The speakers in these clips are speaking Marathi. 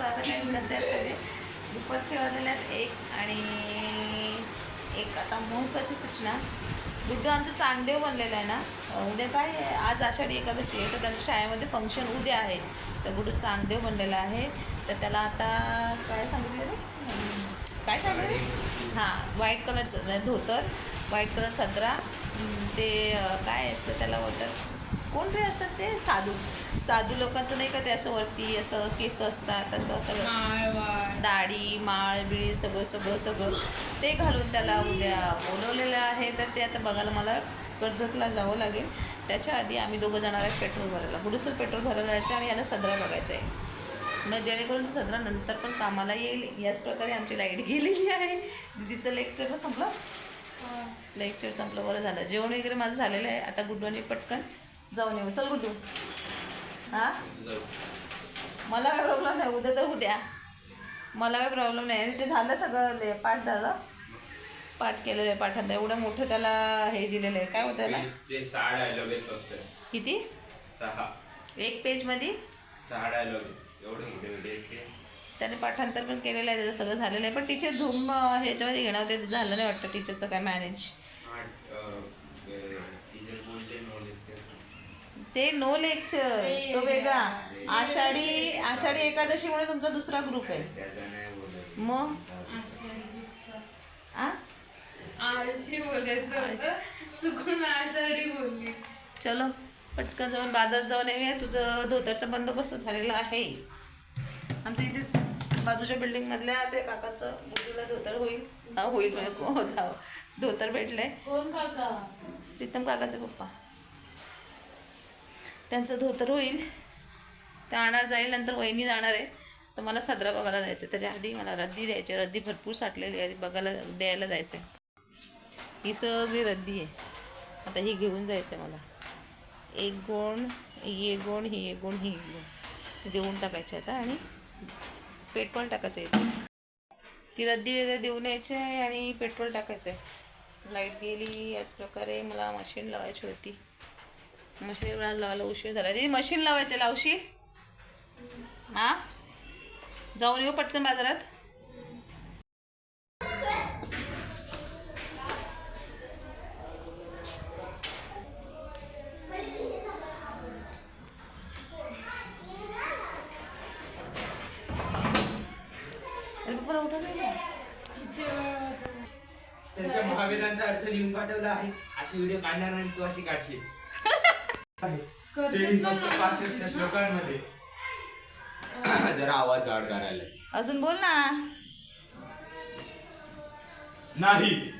स्वागत आहे कसे आहे सगळे? दुपारचे वाजलेले आहेत एक आणि एक आता महत्त्वाची सूचना. बुड्डू आमचं चांगदेव बनलेलं आहे ना? उद्या काय आज आषाढी एकादशी आहे तर त्यांच्या शाळेमध्ये फंक्शन उद्या आहे. तर गुड्डू चांगदेव बनलेला आहे. तर त्याला आता काय सांगितलं काय सांगितलं हां व्हाईट कलरचं धोतर व्हाईट कलर सदरा. ते काय असतं त्याला बोलतात? कोण रे असतात ते? साधू. साधू लोकांचं नाही का ते असं वरती असं केस असतात असं सगळं दाढी माळ बिळी सगळं सगळं सगळं. ते घालून त्याला उद्या बोलवलेलं आहे तर ते आता बघायला मला कर्जतला जावं लागेल. त्याच्या आधी आम्ही दोघं जाणार आहे पेट्रोल भरायला. गुडूचं पेट्रोल भरायला जायचं आणि याला सदरा बघायचं आहे मग जेणेकरून तो सदरा नंतर पण कामाला येईल. याच प्रकारे आमची लाइट गेलेली आहे. दिदीचं लेक्चर संपलं? लेक्चर संपलं बरं झालं. जेवण वगैरे माझं झालेलं आहे. आता गुड्डूने पटकन जाऊन येऊ. चल गुड्डू हां? मला काय प्रॉब्लेम नाही. उद्या तर उद्या. मला काय प्रॉब्लेम नाही. आणि ते झालं सगळं ले पाठ झालं. पाठ केलेलं आहे पाठात एवढं मोठं त्याला हे दिलेलं आहे. काय होतं त्याला? किती? सहा. एक पेजमध्ये सहा डायलॉग एवढे त्याने पाठांतर पण केलेलं आहे. त्याचं सगळं झालेलं आहे. पण टीचर झूम ह्याच्यामध्ये घेणार होते. ते झालं नाही वाटतं टीचरचं काय मॅनेज आठ टीचर बोलते नॉलेज ते नो लेक्चर तो वेगळा. आषाढी आषाढी एकादशीमुळे तुमचा दुसरा ग्रुप आहे. मग? आ? आळशी बोलायचं चुकून आषाढी बोलली. चलो पटकन जाऊन बाजार जाऊन येऊया. तुझं धोतरचा बंदोबस्त झालेला आहे. आमच्या इथेच बाजूच्या बिल्डिंगमधल्या ते काकाचं मुलीला धोतर होईल. हा होईल म्हणजे हो जावं. धोतर भेटलंय. कोण काका? प्रीतम काकाचे पप्पा. त्यांचं धोतर होईल. ते आणायला जाईल नंतर वहिनी जाणार आहे. तर मला सदरा बघायला जायचं आहे. त्याच्या आधी मला रद्दी द्यायची आहे. रद्दी भरपूर साठलेली आहे. बघायला द्यायला जायचं आहे ही सगळी रद्दी आहे. आता ही घेऊन जायचं आहे मला. एक गोण ही एक गोण ही एक गोण ही एक गोण. देऊन टाकायचे आता आणि पेट्रोल टाकायचं आहे ती रद्दी वगैरे देऊन यायची आहे आणि पेट्रोल टाकायचं आहे लाइट गेली याच प्रकारे मला मशीन लावायची होती. मशीन लावायला उशीर झाला. ती मशीन लावायचं लावशी हा? जाऊन येऊ पटकन बाजारात. त्यांच्या महावीरांचा अर्थ लिहून पाठवला आहे. अशी व्हिडिओ काढणार नाही तू अशी काढशील. ते फक्त पासष्ट श्लोकांमध्ये. जरा आवाज जाड करायला. अजून बोल ना. नाही.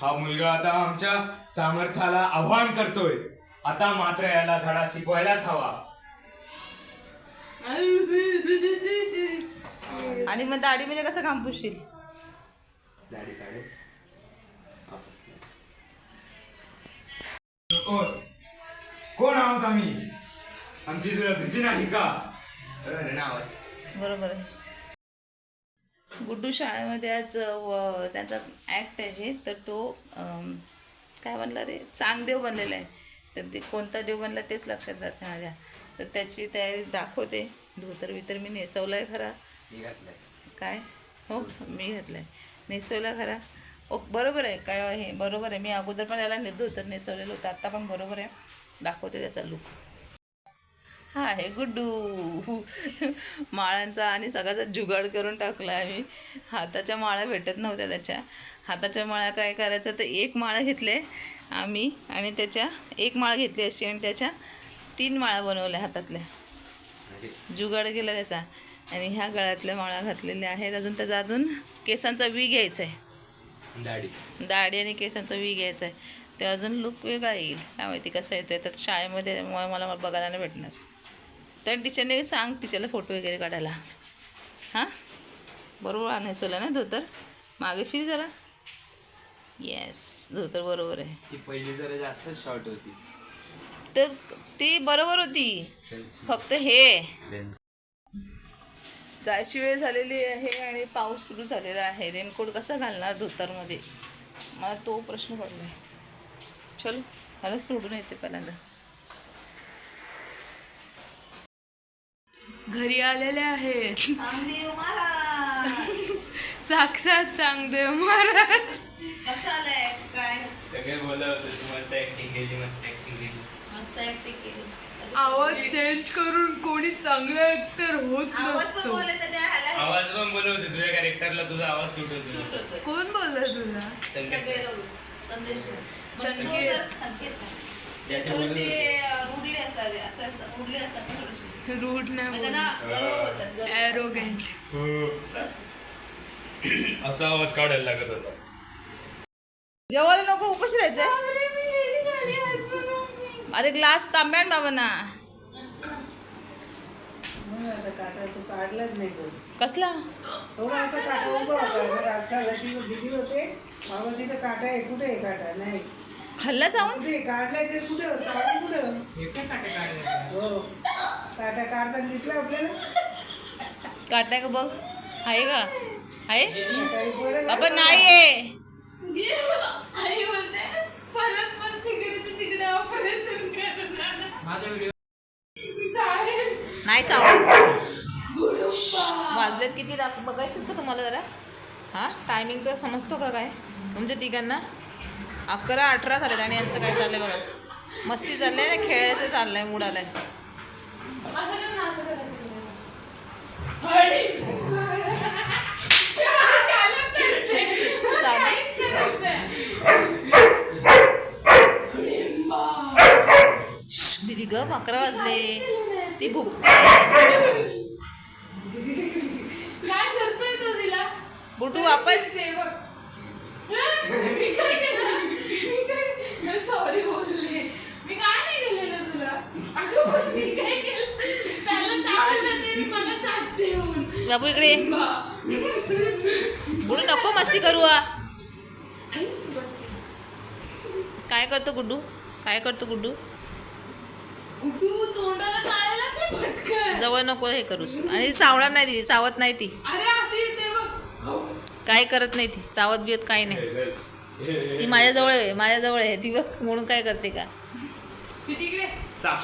हा मुलगा आता आमच्या सामर्थ्याला आव्हान करतोय. आता मात्र याला धडा शिकवायलाच हवा. आणि मग दाढीमध्ये कसं काम पुसशील? दाढी काढू. कोण आहोत आम्ही? आमची तुला भीती नाही का? बरोबर गुड्डू शाळेमध्ये आज त्यांचा ॲक्ट आहे जे तर तो काय बनला रे? चांगदेव बनलेला आहे. तर ते कोणता देव बनला तेच लक्षात राहत नाही माझ्या. तर त्याची तयारी दाखवते. धोतर बितर मी नेसवला आहे खरा काय? हो मी घातलं आहे नेसवला खरा. ओ बरोबर आहे. काय हे बरोबर आहे. मी अगोदर पण त्याला धोतर नेसवलेलं होतं. आत्ता पण बरोबर आहे. दाखवते त्याचा लुक हा आहे गुड्डू. माळांचा आणि सगळ्याचा जुगाड करून टाकला आम्ही हाताच्या माळा भेटत नव्हत्या त्याच्या. हाताच्या माळा काय करायचं तर एक माळा घेतले आम्ही आणि त्याच्या एक माळ घेतली अशी आणि त्याच्या तीन माळा बनवल्या हातातल्या. जुगाड केला त्याचा. आणि ह्या गळ्यातल्या माळा घातलेल्या आहेत. अजून त्याचा अजून केसांचा वी घ्यायचा आहे दाढी. दाढी आणि केसांचा वी घ्यायचा आहे ते अजून लुक वेगळा येईल. काय माहिती कसं येतोय. तर शाळेमध्ये मला बघायला नाही भेटणार. तर टीचरने सांग टीचरला फोटो वगैरे काढायला. हां? बरोबर आणायचोला ना धोतर? मागे फिर जरा. येस धोतर बरोबर आहे. ती पहिली जरा जास्त शॉर्ट होती. तर ती बरोबर होती. फक्त हे. जायची वेळ झालेली आहे आणि पाऊस सुरू झालेला आहे. रेनकोट कसा घालणार धोतरमध्ये? मला तो प्रश्न पडला आहे चलो मला सोडून येते पहिल्यांदा घरी आलेले आहेत. साक्षात चांगदेव महाराज. कसं आलंय? काय? सगळे बोलत होते तू मस्त ऍक्टिंग केली मस्त ऍक्टिंग केली. मस्त ऍक्टिंग केली. आवाज चेंज करून कोणी चांगला ऍक्टर होत नसतो. ह्याला आवाज पण बोलवते तुझ्या कॅरेक्टरला तुझा आवाज सूट होतो. कोण बोललं तुला संदेश असं रूट म्हणजे असा आवाज काढायला लागत होता. जेवायला नको उपाशी राहायचंय. अरे ग्लास तांब्यान बाबा ना काढलाच नाही कसला? थोडा असा काटा उभा होता दिदी होते. बाबा तिथं काटा आहे कुठे आहे काटा? नाही. खाल्ला चावून? कुठे? काढलाय तर कुठं? काढा कुठं? हो काटा काढताना दिसला आपल्याला? काटाय का बघ? आहे का? आहे? पडेल आपण नाही आहे आई बोलते परत पण तिकडे ते तिकडे ऑपरेशन करणार. चालेल नाही वाजलेत किती? दाख बघायचं का तुम्हाला जरा? हां? टायमिंग तर समजतो का काय? तुमच्या तिघांना? अकरा अठरा झालेत आणि यांचं काय चाललंय बघा. मस्ती चाललंय ना खेळायचं चाललंय मूड आलाय. असं चालेल. दिदी ग अकरा वाजले. ती भुकते काय करतोय तो तिला बुटू वापस ते बघ. मी काय केलं मी काय सॉरी बोलले मी काय नाही केलेलं तुला अगं पण मी काय केलं त्याला चावलं ते मला चाटते येऊन बाबू इकडे. बुडू नको मस्ती करू आ. आई, बस काय करतो गुड्डू? काय करतो गुड्डू? जवळ नको हे करूस. आणि चावणार नाही ती चावत नाही ती. काय करत नाही ती चावत बिवत काय नाही. ती माझ्याजवळ आहे माझ्याजवळ आहे. ती बघ म्हणून काय करते का?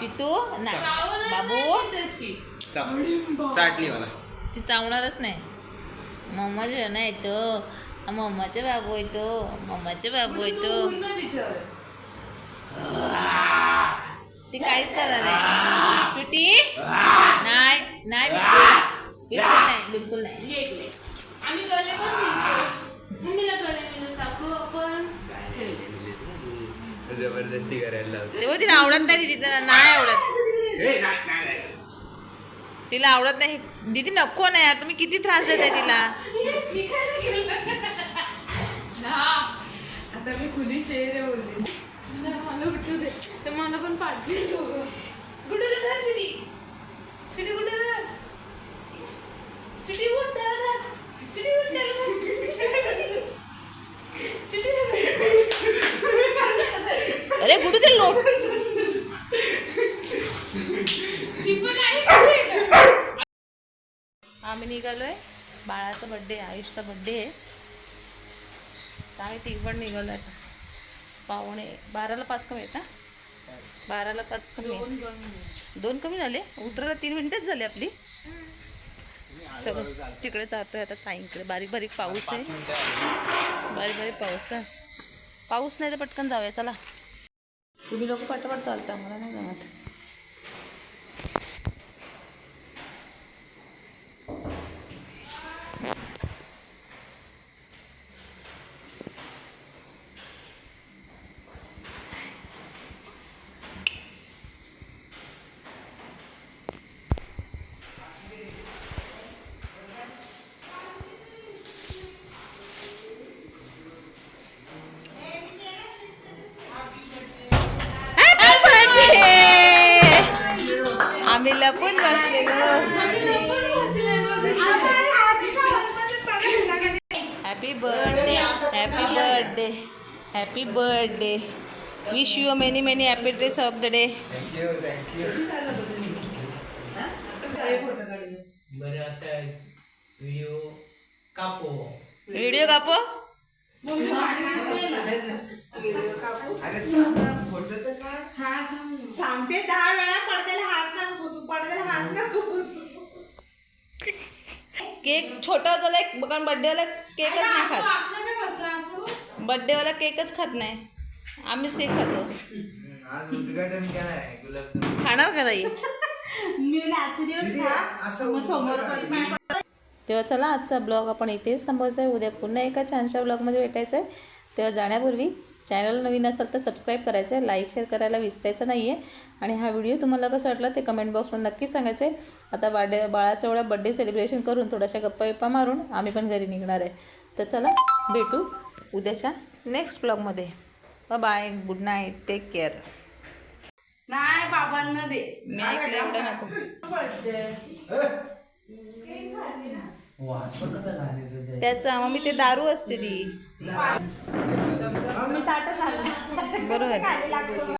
शितू नाही. बाबू? चाटली मला ती चावणारच नाही. मम्मा जे नाही तो मम्माचे बाबू आहे तो. मम्माचे बाबू आहे तो. काहीच करणार नाही. सुटी नाही नाही बिलकुल बिलकुल नाही. बिलकुल नाही जबरदस्ती करायला लावते. तेव्हा तिला आवडत नाही तिला नाही आवडत. तिला आवडत नाही. दीदी नको नाही यार तुम्ही किती त्रास तिला? नाही केलं ना आता मी खुली शेर आहे बोलली. ना, मला उठू दे. तर मला पण पाठवू दे कुठे धर सिटी सिटी कुठे धर सिटी उठ त्याला धर सिटी उठ त्याला धर सिटी अरे कुठे ते लोट. ती पण आहे. कुठे? आम्ही निघालोय. बाळाचा बड्डे आयुषचा बड्डे आहे. तर आम्ही ती पण निघालो आता पावणे बाराला पाच कमी आहेत ना बाराला पाच कमी. दोन कमी झाले. उतरायला तीन मिनिटच झाली आपली. चलो तिकडे जातोय आता ताईंकडे बारीक बारीक पाऊस आहे. बारीक बारीक पाऊस आहे. पाऊस नाही तर पटकन जाऊया चला. तुम्ही लोक पटापट चालता मला नाही जमत. लपून बसलेलो. Happy birthday happy birthday happy birthday wish you many many happy days of the day video कापो. सांगते दहा वेळा पडदेला हात ना पुसू पडदेला हात ना पुसू केक छोटा होता एक कारण बड्डेवाला केकच नाही खात. बड्डेवाला केकच खात नाही. आम्हीच केक खातो. आज उद्घाटन केलंय गुलाबजाम खाणार का ताई? दीदी, असं समोर तेव्हा चला आजचा ब्लॉग आपण इथेच थांबवायचा आहे. उद्या पुन्हा एका छानशा ब्लॉगमध्ये भेटायचं आहे. तेव्हा जाण्यापूर्वी चॅनल नवीन असेल तर सबस्क्राईब करायचं आहे लाईक शेअर करायला विसरायचं नाही आहे आणि हा व्हिडिओ तुम्हाला कसा वाटला ते कमेंट बॉक्समध्ये नक्कीच सांगायचं आहे आता बाडे बाळाच्या एवढा बड्डे सेलिब्रेशन करून थोड्याशा गप्पा विप्पा मारून आम्ही पण घरी निघणार आहे. तर चला भेटू उद्याच्या नेक्स्ट ब्लॉगमध्ये bye good night take care नाही बाबांना दे. मी ऐकलं एवढं नको? त्याचा मग मी ते दारू असते ती. बरोबर.